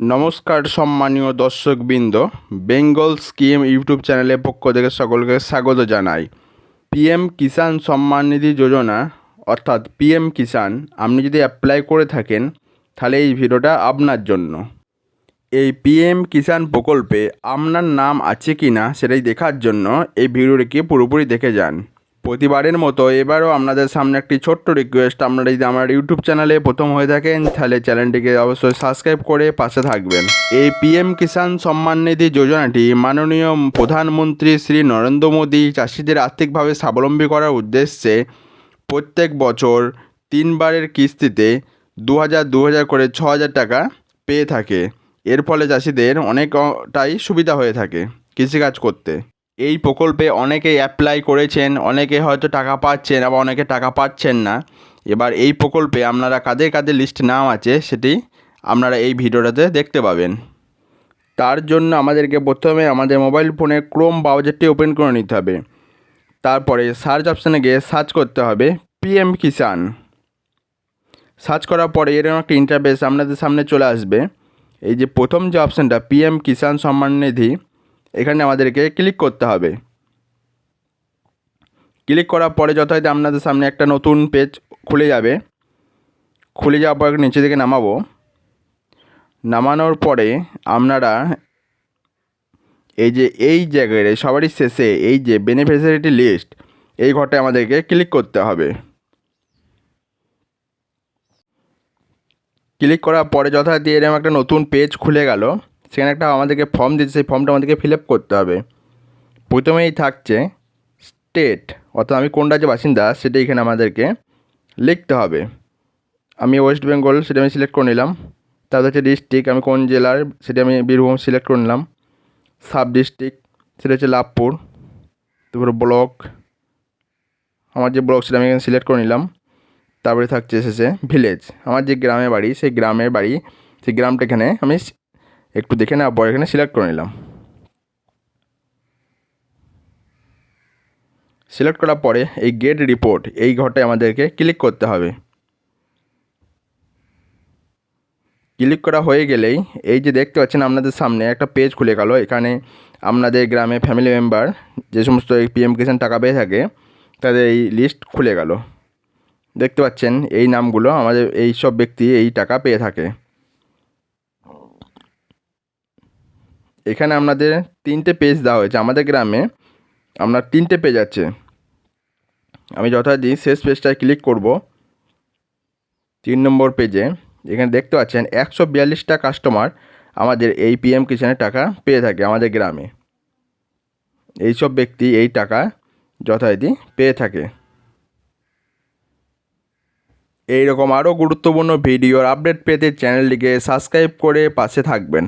নমস্কার সম্মানীয় দর্শকবৃন্দ, বেঙ্গল স্কিম ইউটিউব চ্যানেলের পক্ষ থেকে সকলকে স্বাগত জানাই। পিএম কিষাণ সম্মান নিধি যোজনা, অর্থাৎ পিএম কিষাণ, আপনি যদি অ্যাপ্লাই করে থাকেন, তাহলে এই ভিডিওটা আপনার জন্য। এই পিএম কিষাণ প্রকল্পে আপনার নাম আছে কি না সেটাই দেখার জন্য এই ভিডিওটিকে পুরোপুরি দেখে যান। প্রতিবারের মতো এবারও আপনাদের সামনে একটি ছোট্ট রিকোয়েস্ট আপনারা যদি আমার ইউটিউব চ্যানেলে প্রথম হয়ে থাকেন, তাহলে চ্যানেলটিকে অবশ্যই সাবস্ক্রাইব করে পাশে থাকবেন। এই পিএম কিষাণ সম্মান নিধি যোজনাটি মাননীয় প্রধানমন্ত্রী শ্রী নরেন্দ্র মোদী চাষিদের আর্থিকভাবে স্বাবলম্বী করার উদ্দেশ্যে প্রত্যেক বছর তিনবারের কিস্তিতে দু হাজার দু হাজার করে ছ হাজার টাকা পেয়ে থাকে। এর ফলে চাষিদের অনেকটাই সুবিধা হয়ে থাকে কৃষিকাজ করতে। এই প্রকল্পে অনেকেই অ্যাপ্লাই করেছেন, অনেকে হয়তো টাকা পাচ্ছেন আবার অনেকে টাকা পাচ্ছেন না। এবার এই প্রকল্পে আপনারা কাদের কাদের লিস্ট নাম আছে সেটি আপনারা এই ভিডিওটাতে দেখতে পাবেন। তার জন্য আমাদেরকে প্রথমে আমাদের মোবাইল ফোনে ক্রোম ব্রাউজারটি ওপেন করে নিতে হবে। তারপরে সার্চ অপশানে গিয়ে সার্চ করতে হবে পিএম কিষাণ সার্চ করার পরে এরকম একটা ইন্টারফেস আপনাদের সামনে চলে আসবে। এই যে প্রথম যে অপশানটা পিএম কিষাণ সম্মান নিধি এখানে আমাদেরকে ক্লিক করতে হবে। ক্লিক করার পরে যথাযথ আপনাদের সামনে একটা নতুন পেজ খুলে যাবে। খুলে যাওয়ার পর নিচে দিকে নামাবো। নামানোর পরে আপনারা এই যে, এই জায়গায় সবারই শেষে এই যে বেনিফিশিয়ারিটি লিস্ট এই ঘরটায় আমাদেরকে ক্লিক করতে হবে। ক্লিক করার পরে যথাযথ এরকম একটা নতুন পেজ খুলে গেল। সেখানে একটা আমাদেরকে ফর্ম দিচ্ছে সেই ফর্মটা আমাদেরকে ফিল আপ করতে হবে। প্রথমেই থাকছে স্টেট অর্থাৎ আমি কোন রাজ্যের বাসিন্দা সেটা এখানে আমাদেরকে লিখতে হবে। আমি ওয়েস্ট বেঙ্গল সেটা আমি সিলেক্ট করে নিলাম। তারপর হচ্ছে ডিস্ট্রিক্ট আমি কোন জেলার সেটা আমি বীরভূম সিলেক্ট করে নিলাম। সাব ডিস্ট্রিক্ট সেটা হচ্ছে লাভপুর। তারপরে ব্লক আমার যে ব্লক সেটা আমি এখানে সিলেক্ট করে নিলাম। তারপরে থাকছে শেষে ভিলেজ আমার যে গ্রামে বাড়ি, সেই গ্রামের বাড়ি, সেই গ্রামটা এখানে আমি একটু দেখে নেওয়ার পর এখানে সিলেক্ট করে নিলাম। সিলেক্ট করার পরে এই গেট রিপোর্ট এই ঘরটায় আমাদেরকে ক্লিক করতে হবে। ক্লিক করা হয়ে গেলেই এই যে দেখতে পাচ্ছেন আপনাদের সামনে একটা পেজ খুলে গেল। এখানে আপনাদের গ্রামে ফ্যামিলি মেম্বার যে সমস্ত এই পিএম কিষাণ টাকা পেয়ে থাকে, তাদের এই লিস্ট খুলে গেল। দেখতে পাচ্ছেন এই নামগুলো আমাদের, এই সব ব্যক্তি এই টাকা পেয়ে থাকে। এখানে আপনাদের তিনটে পেজ দেওয়া হয়েছে। আমাদের গ্রামে আপনার তিনটে পেজ আছে। আমি যথারীতি শেষ পেজটায় ক্লিক করব। তিন নম্বর পেজে এখানে দেখতে পাচ্ছেন, একশো বিয়াল্লিশটা কাস্টমার আমাদের এই পিএম কিষানের টাকা পেয়ে থাকে আমাদের গ্রামে। এইসব ব্যক্তি এই টাকা যথারীতি পেয়ে থাকে। এই রকম আরও গুরুত্বপূর্ণ ভিডিওর আপডেট পেতে চ্যানেলটিকে সাবস্ক্রাইব করে পাশে থাকবেন।